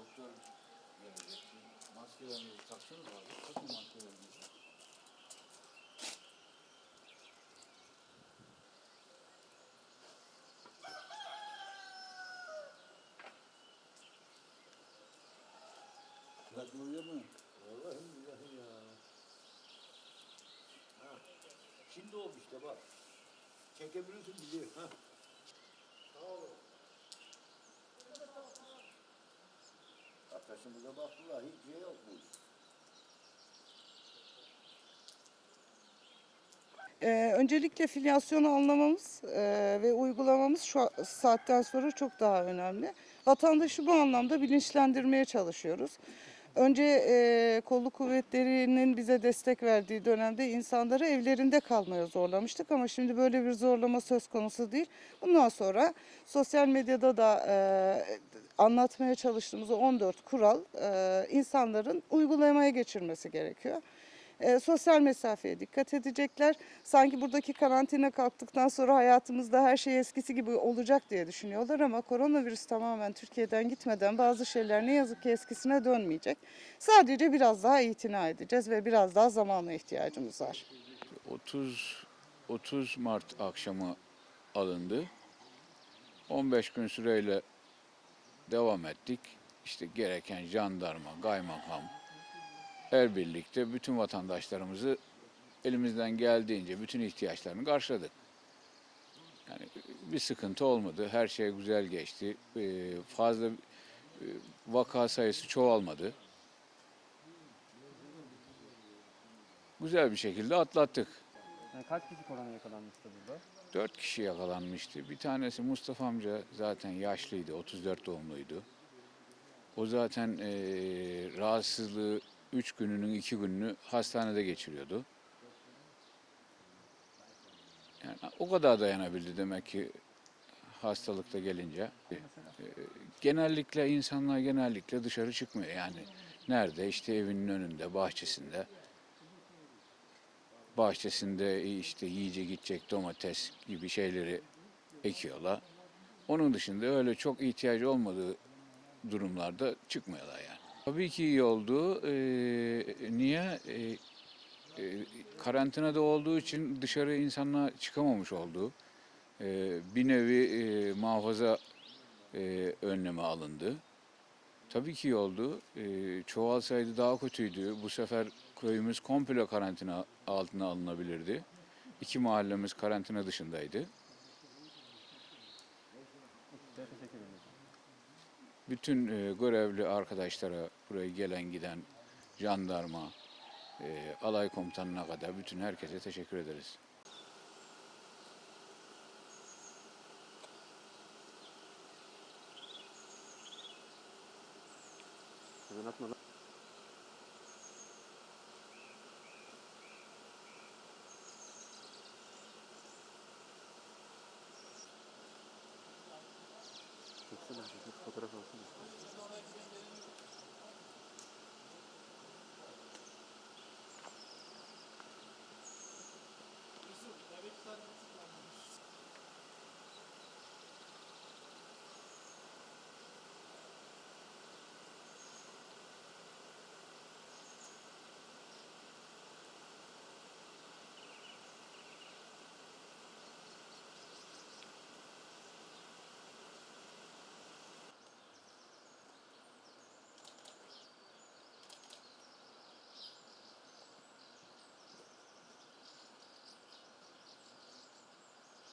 doktor gelecek. Maskelerinizi taksanız abi. Takın maskelerinizi. Oluyor mu? Vallahi billahi ya. Ha. Şimdi oldu işte bak. Çekebilirsin bizi. Ha. Arkadaşımıza baktılar hiç şey yokmuş. Ee, öncelikle filyasyonu anlamamız e, ve uygulamamız şu saatten sonra çok daha önemli. Vatandaşı bu anlamda bilinçlendirmeye çalışıyoruz. Önce e, kolluk kuvvetlerinin bize destek verdiği dönemde insanları evlerinde kalmaya zorlamıştık ama şimdi böyle bir zorlama söz konusu değil. Bundan sonra sosyal medyada da e, anlatmaya çalıştığımız o 14 kural e, insanların uygulamaya geçirmesi gerekiyor. E, sosyal mesafeye dikkat edecekler. Sanki buradaki karantina kalktıktan sonra hayatımızda her şey eskisi gibi olacak diye düşünüyorlar ama koronavirüs tamamen Türkiye'den gitmeden bazı şeyler ne yazık ki eskisine dönmeyecek. Sadece biraz daha itina edeceğiz ve biraz daha zamana ihtiyacımız var. 30 30 Mart akşamı alındı. 15 gün süreyle devam ettik. İşte gereken jandarma, kaymakam her birlikte bütün vatandaşlarımızı elimizden geldiğince bütün ihtiyaçlarını karşıladık. Yani bir sıkıntı olmadı. Her şey güzel geçti. Ee, Fazla e, vaka sayısı çoğalmadı. Güzel bir şekilde atlattık. Yani kaç kişi korona yakalanmıştı burada? Dört kişi yakalanmıştı. Bir tanesi Mustafa amca zaten yaşlıydı, 34 doğumluydu. O zaten eee rahatsızlığı üç gününün iki gününü hastanede geçiriyordu. Yani o kadar dayanabildi demek ki hastalıkta gelince. Eee, genellikle insanlar genellikle dışarı çıkmıyor yani. Nerede? İşte evinin önünde, bahçesinde. Bahçesinde işte yiyecek içecek domates gibi şeyleri ekiyorlar. Onun dışında öyle çok ihtiyacı olmadığı durumlarda çıkmıyorlar yani. Tabii ki iyi oldu. Ee, niye? Ee, e, karantinada olduğu için dışarı insanlar çıkamamış oldu. Ee, bir nevi e, muhafaza e, önlemi alındı. Tabii ki iyi oldu. Ee, çoğalsaydı daha kötüydü. Bu sefer köyümüz komple karantina altına alınabilirdi. İki mahallemiz karantina dışındaydı. Bütün e, görevli arkadaşlara, buraya gelen giden jandarma, e, alay komutanına kadar bütün herkese teşekkür ederiz. Hemen atma Gracias.